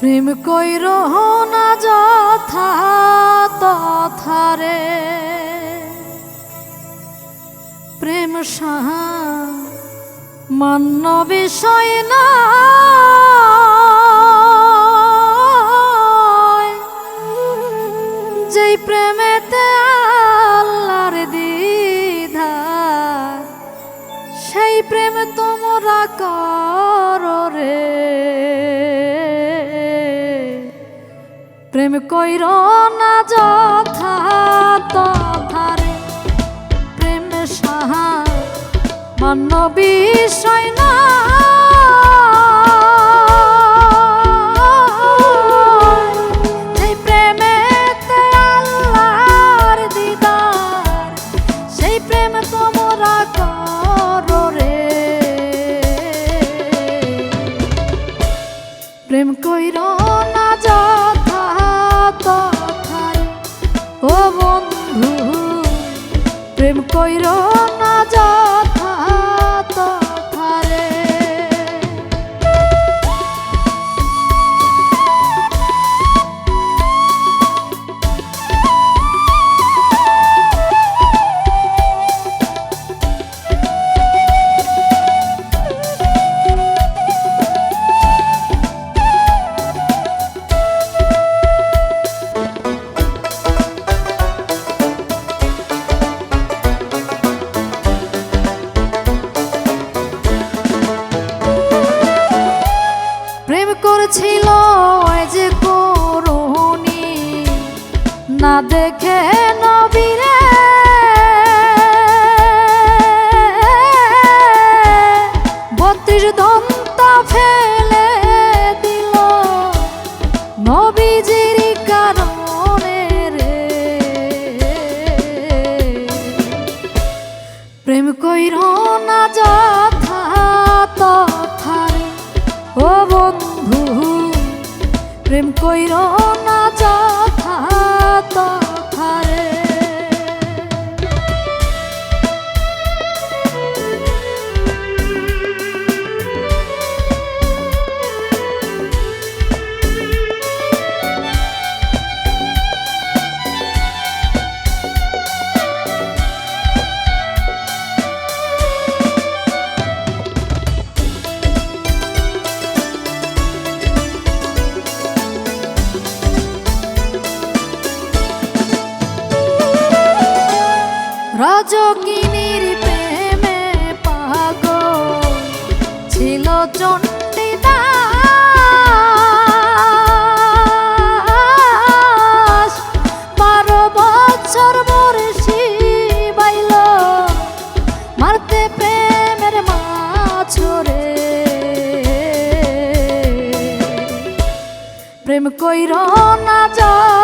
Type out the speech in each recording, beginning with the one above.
প্রেম কইর না যথা তথারে প্রেম সাহা মান্য বিষয় না। যেই প্রেমেতে আল্লাহর দিধার সেই প্রেম তোমরা কর রে। প্রেম কইর না যথা তথারে প্রেম সাহা মান্য বিষয় না। প্রেম কইর না তথায় ও বন্ধু প্রেম কইর না যথা ওই যে করুণী। না দেখে নবীরে। বত্রিশ দন্তা ফেলে দিল নবীজির কারণে রে। প্রেম কইর না যথা তথারে ও প্রেম কইর না যথা রজকিনীর প্রেমে পাগল ছিল চণ্ডীদাস। বারো বছর বর্ষি বাইল, মারতে প্রেমের মাছরে। প্রেম কইর না যথা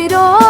কইর?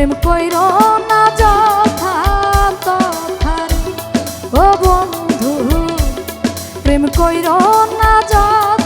প্রেম কইর না যথা তথারে ও বন্ধু প্রেম কইর না যথা